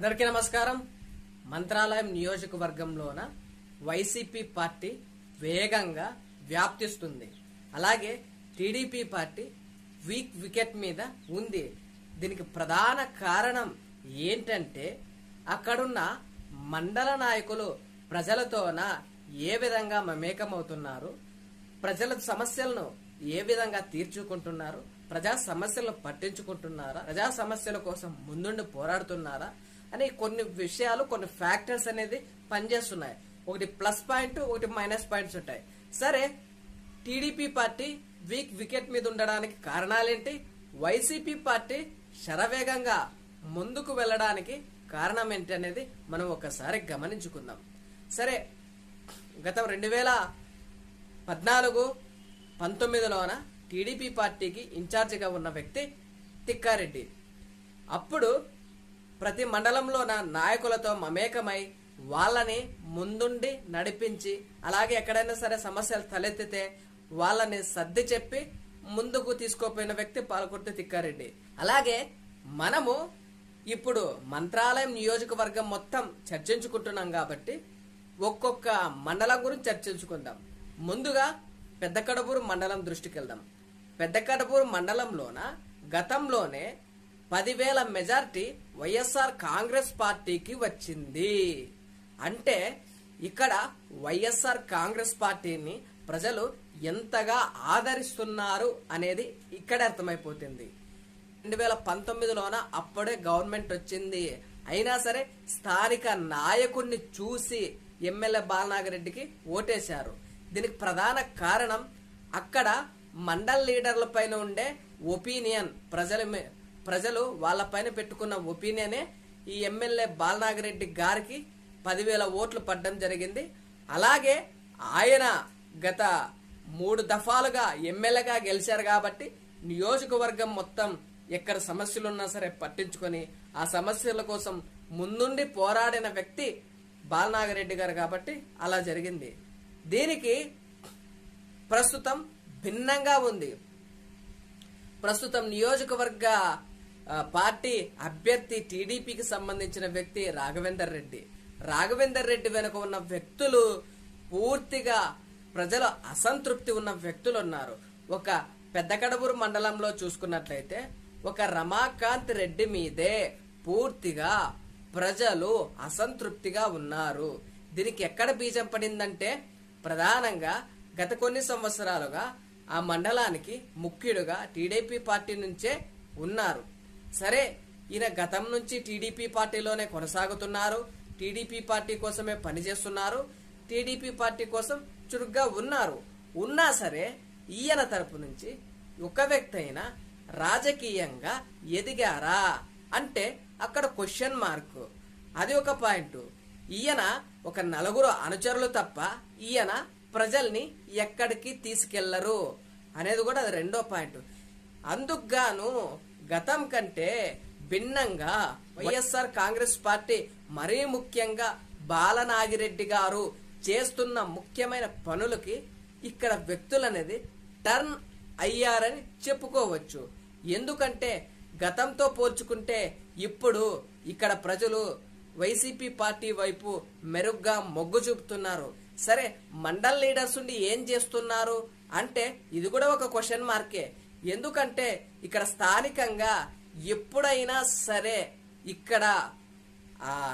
అందరికీ నమస్కారం. Mantralayam నియోజకవర్గంలోన YCP party వేగంగా వ్యాప్తిస్తుంది. అలాగే టీడీపీ పార్టీ వీక్ వికెట్ మీద ఉంది. దీనికి ప్రధాన కారణం ఏంటంటే అక్కడున్న మండల నాయకులు ప్రజలతోన ఏ విధంగా మమేకమవుతున్నారు ప్రజల సమస్యలను ఏ విధంగా తీర్చుకుంటున్నారు ప్రజా సమస్యలను పట్టించుకుంటున్నారా ప్రజా సమస్యల కోసం ముందుండి పోరాడుతున్నారా అని కొన్ని విషయాలు కొన్ని ఫ్యాక్టర్స్ అనేది పనిచేస్తున్నాయి. ఒకటి ప్లస్ పాయింట్ ఒకటి మైనస్ పాయింట్స్ ఉంటాయి. సరే టీడీపీ పార్టీ వీక్ వికెట్ మీద ఉండడానికి కారణాలేంటి? వైసీపీ పార్టీ శరవేగంగా ముందుకు వెళ్ళడానికి కారణం ఏంటి అనేది మనం ఒకసారి గమనించుకుందాం. సరే గత రెండు వేల పద్నాలుగు పంతొమ్మిదిలోన టీడీపీ పార్టీకి ఇన్ఛార్జిగా ఉన్న వ్యక్తి తిక్కారెడ్డి. అప్పుడు ప్రతి మండలంలోన నాయకులతో మమేకమై వాళ్ళని ముందుండి నడిపించి అలాగే ఎక్కడైనా సరే సమస్యలు తలెత్తితే వాళ్ళని సర్ది చెప్పి ముందుకు తీసుకోపోయిన వ్యక్తి పాలకుర్తి తిక్కారెడ్డి. అలాగే మనము ఇప్పుడు మంత్రాలయం నియోజకవర్గం మొత్తం చర్చించుకుంటున్నాం కాబట్టి ఒక్కొక్క మండలం గురించి చర్చించుకుందాం. ముందుగా పెద్ద కడపూరు మండలం దృష్టికి వెళ్దాం పెద్ద కడపూరు మండలంలోన గతంలోనే పదివేల మెజార్టీ వైఎస్ఆర్ కాంగ్రెస్ పార్టీకి వచ్చింది. అంటే ఇక్కడ వైఎస్ఆర్ కాంగ్రెస్ పార్టీని ప్రజలు ఎంతగా ఆదరిస్తున్నారు అనేది ఇక్కడే అర్థమైపోతుంది. రెండు వేల పంతొమ్మిదిలోన అప్పుడే గవర్నమెంట్ వచ్చింది. అయినా సరే స్థానిక నాయకుడిని చూసి ఎమ్మెల్యే బాలనాగరెడ్డికి ఓటేశారు. దీనికి ప్రధాన కారణం అక్కడ మండల్ లీడర్ల పైన ఉండే ఒపీనియన్ ప్రజల ప్రజలు వాళ్ళ పైన పెట్టుకున్న ఒపీనియనే ఈ ఎమ్మెల్యే బాలనాగరెడ్డి గారికి పదివేల ఓట్లు పడ్డం జరిగింది. అలాగే ఆయన గత మూడు దఫాలుగా ఎమ్మెల్యేగా గెలిచారు కాబట్టి నియోజకవర్గం మొత్తం ఎక్కడ సమస్యలున్నా సరే పట్టించుకొని ఆ సమస్యల కోసం ముందుండి పోరాడిన వ్యక్తి బాలనాగరెడ్డి గారు కాబట్టి అలా జరిగింది. దీనికి ప్రస్తుతం భిన్నంగా ఉంది. ప్రస్తుతం నియోజకవర్గ పార్టీ అభ్యర్థి టీడీపీకి సంబంధించిన వ్యక్తి రాఘవేందర్ రెడ్డి. రాఘవేందర్ రెడ్డి వెనుక ఉన్న వ్యక్తులు పూర్తిగా ప్రజల అసంతృప్తి ఉన్న వ్యక్తులు ఉన్నారు ఒక పెద్దకడబూరు మండలంలో చూసుకున్నట్లయితే ఒక రమాకాంత్ రెడ్డి మీదే పూర్తిగా ప్రజలు అసంతృప్తిగా ఉన్నారు. దీనికి ఎక్కడ బీజం పడిందంటే ప్రధానంగా గత కొన్ని సంవత్సరాలుగా ఆ మండలానికి ముఖ్యుడుగా టీడీపీ పార్టీ నుంచే ఉన్నారు. సరే ఈయన గతం నుంచి టీడీపీ పార్టీలోనే కొనసాగుతున్నారు. టీడీపీ పార్టీ కోసమే పనిచేస్తున్నారు. టీడీపీ పార్టీ కోసం చురుగ్గా ఉన్నారు. ఉన్నా సరే ఈయన తరపు నుంచి ఒక వ్యక్తి అయినా రాజకీయంగా ఎదిగారా అంటే అక్కడ క్వశ్చన్ మార్క్. అది ఒక పాయింట్. ఈయన ఒక నలుగురు అనుచరులు తప్ప ఈయన ప్రజల్ని ఎక్కడికి తీసుకెళ్ళరు అనేది కూడా అది రెండో పాయింట్. అందుకుగాను గతం కంటే భిన్నంగా వైఎస్ఆర్ కాంగ్రెస్ పార్టీ మరీ ముఖ్యంగా బాలనాగిరెడ్డి గారు చేస్తున్న ముఖ్యమైన పనులకి ఇక్కడ వ్యక్తులు అనేది టర్న్ అయ్యారని చెప్పుకోవచ్చు. ఎందుకంటే గతంతో పోల్చుకుంటే ఇప్పుడు ఇక్కడ ప్రజలు వైసీపీ పార్టీ వైపు మెరుగ్గా మొగ్గు చూపుతున్నారు. సరే మండల్ లీడర్స్ ఉండి ఏం చేస్తున్నారు? అంటే ఇది కూడా ఒక క్వశ్చన్ మార్కే ఎందుకంటే ఇక్కడ స్థానికంగా ఎప్పుడైనా సరే ఇక్కడ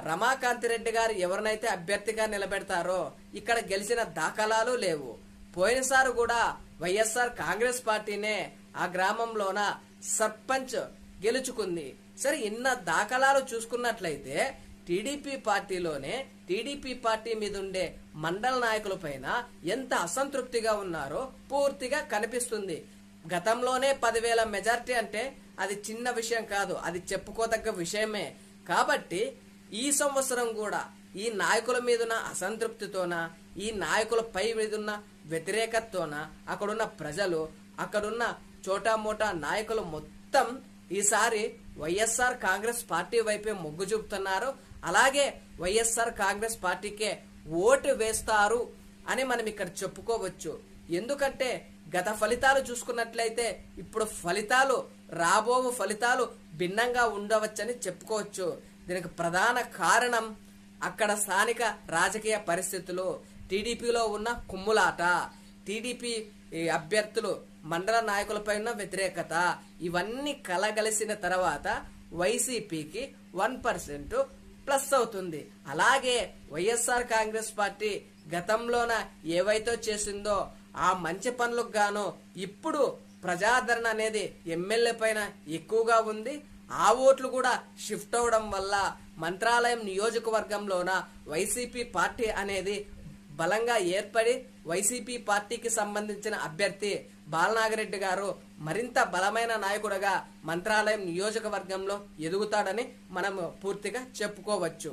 రమాకాంతి రెడ్డి గారు ఎవరినైతే అభ్యర్థిగా నిలబెడతారో ఇక్కడ గెలిచిన దాఖలాలు లేవు. పోయినసారి కూడా వైఎస్ఆర్ కాంగ్రెస్ పార్టీనే ఆ గ్రామంలోన సర్పంచ్ గెలుచుకుంది. సరే ఇన్న దాఖలాలు చూసుకున్నట్లయితే టీడీపీ పార్టీలోనే టీడీపీ పార్టీ మీద ఉండే మండల నాయకుల పైన ఎంత అసంతృప్తిగా ఉన్నారో పూర్తిగా కనిపిస్తుంది. గతంలోనే పదివేల మెజార్టీ అంటే అది చిన్న విషయం కాదు అది చెప్పుకోదగ్గ విషయమే. కాబట్టి ఈ సంవత్సరం కూడా ఈ నాయకుల మీదున్న అసంతృప్తితోన ఈ నాయకుల పై మీదున్న వ్యతిరేకతతోన అక్కడున్న ప్రజలు అక్కడున్న చోటా మోటా నాయకులు మొత్తం ఈసారి వైఎస్ఆర్ కాంగ్రెస్ పార్టీ వైపే మొగ్గు చూపుతున్నారు. అలాగే వైఎస్ఆర్ కాంగ్రెస్ పార్టీకే ఓటు వేస్తారు అని మనం ఇక్కడ చెప్పుకోవచ్చు. ఎందుకంటే గత ఫలితాలు చూసుకున్నట్లయితే ఇప్పుడు ఫలితాలు రాబో ఫలితాలు భిన్నంగా ఉండవచ్చని చెప్పుకోవచ్చు. దీనికి ప్రధాన కారణం అక్కడ స్థానిక రాజకీయ పరిస్థితులు. టీడీపీలో ఉన్న కుమ్ములాట. టీడీపీ అభ్యర్థులు మండల నాయకులపై ఉన్న వ్యతిరేకత. ఇవన్నీ కలగలిసిన తర్వాత వైసీపీకి వన్ పర్సెంట్ ప్లస్ అవుతుంది. అలాగే వైఎస్ఆర్ కాంగ్రెస్ పార్టీ గతంలోన ఏవైతే చేసిందో ఆ మంచి పనులకు గాను ఇప్పుడు ప్రజాదరణ అనేది ఎమ్మెల్యే పైన ఎక్కువగా ఉంది. ఆ ఓట్లు కూడా షిఫ్ట్ అవడం వల్ల మంత్రాలయం నియోజకవర్గంలోన వైసీపీ పార్టీ అనేది బలంగా ఏర్పడి వైసీపీ పార్టీకి సంబంధించిన అభ్యర్థి బాలనాగరెడ్డి గారు మరింత బలమైన నాయకుడిగా మంత్రాలయం నియోజకవర్గంలో ఎదుగుతాడని మనము పూర్తిగా చెప్పుకోవచ్చు.